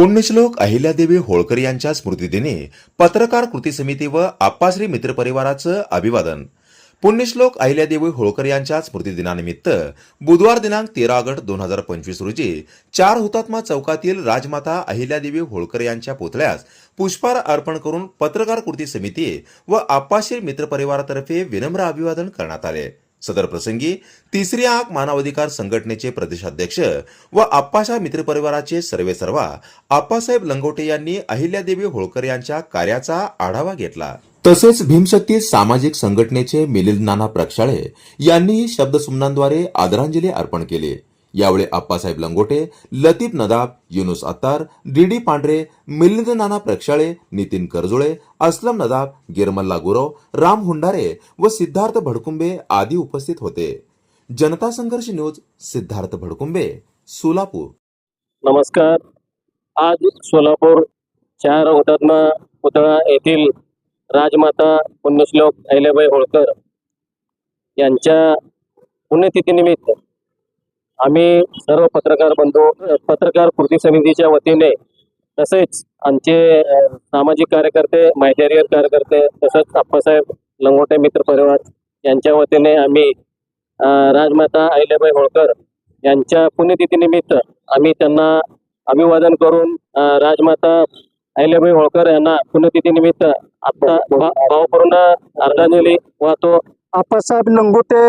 पुण्यश्लोक अहिल्यादेवी होळकर यांच्या स्मृतिदिनी पत्रकार कृती समिती व आप्पाश्री मित्रपरिवाराचं अभिवादन. पुण्यश्लोक अहिल्यादेवी होळकर यांच्या स्मृतिदिनानिमित्त बुधवार दिनांक तेरा ऑगस्ट दोन हजार पंचवीस रोजी चार हुतात्मा चौकातील राजमाता अहिल्यादेवी होळकर यांच्या पुतळ्यास पुष्पहार अर्पण करून पत्रकार कृती समिती व आप्पाश्री मित्रपरिवारातर्फे विनम्र अभिवादन करण्यात आले. सदर प्रसंगी तिसरी आग मानवाधिकार संघटनेचे प्रदेशाध्यक्ष व आप्पाशा मित्रपरिवाराचे सर्वेसर्वा आप्पासाहेब लंगोटे यांनी अहिल्यादेवी होळकर यांच्या कार्याचा आढावा घेतला. तसेच भीमशक्ती सामाजिक संघटनेचे मिलिंद नाना प्रक्षाळे यांनीही शब्दसुमनांद्वारे आदरांजली अर्पण केली. यावेळी आप्पासाहेब लंगोटे लतीफ नदाब युनुस अत्तार डी डी पांढरे मिलिंद नाना प्रक्षाळे नितीन करजुळे असलम नदाब गिरमल्ला गुरव राम हुंडारे व सिद्धार्थ भडकुंबे आदी उपस्थित होते. जनता संघर्ष न्यूज सिद्धार्थ भडकुंबे सोलापूर. नमस्कार. आज सोलापूर चार हुतात्मा पुतळा येथील राजमाता पुण्यश्लोक अहिल्याबाई होळकर यांच्या पुण्यतिथीनिमित्त आम्ही सर्व पत्रकार बंधू पत्रकार कृती समितीच्या वतीने तसेच आमचे सामाजिक कार्यकर्ते माहिती कार्यकर्ते तसंच आप्पासाहेब लंगोटे मित्र परिवार यांच्या वतीने आम्ही राजमाता अहिल्याबाई होळकर यांच्या पुण्यतिथीनिमित्त आम्ही त्यांना अभिवादन करून राजमाता अहिल्याबाई होळकर यांना पुण्यतिथीनिमित्त आता भा- भावपूर्ण अर्धांजली वाहतो. आप्पासाहेब लंगोटे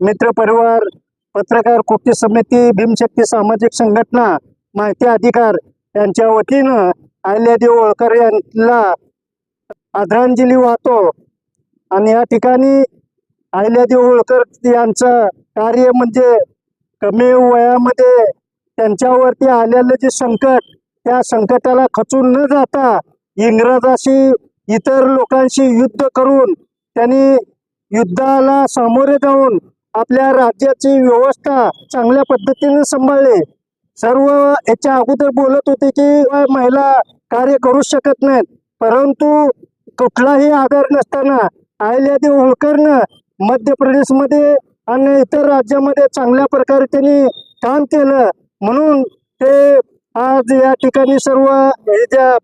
मित्र परिवार पत्रकार कृती समिती भीमशक्ती सामाजिक संघटना माहिती अधिकार यांच्या वतीनं आयल्यादी होळकर यांना आदरांजली वाहतो. आणि या ठिकाणी आयल्यादी होळकर यांचं कार्य म्हणजे कमी वयामध्ये त्यांच्यावरती आलेलं जे संकट त्या संकटाला खचून न जाता इंग्रजाशी इतर लोकांशी युद्ध करून त्यांनी युद्धाला सामोरे जाऊन आपल्या राज्याची व्यवस्था चांगल्या पद्धतीने सांभाळली. सर्व याच्या अगोदर बोलत होते की महिला कार्य करू शकत नाहीत. परंतु कुठलाही आधार नसताना अहिल्यादेव होळकरनं मध्य प्रदेशमध्ये आणि इतर राज्यामध्ये चांगल्या प्रकारे त्यांनी काम केलं. म्हणून ते आज या ठिकाणी सर्व ज्या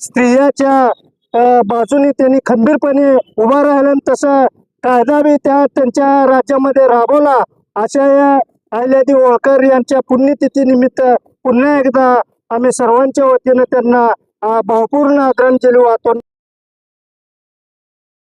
स्त्रियाच्या बाजूने त्यांनी खंबीरपणे उभा राहिला तसं तसा कायदा बी त्या त्यांच्या राज्यामध्ये राबवला? अशा या अहिल्यादेवी होळकर यांच्या पुण्यतिथीनिमित्त पुन्हा एकदा आम्ही सर्वांच्या वतीनं त्यांना भावपूर्ण आदरांजली वाहतो.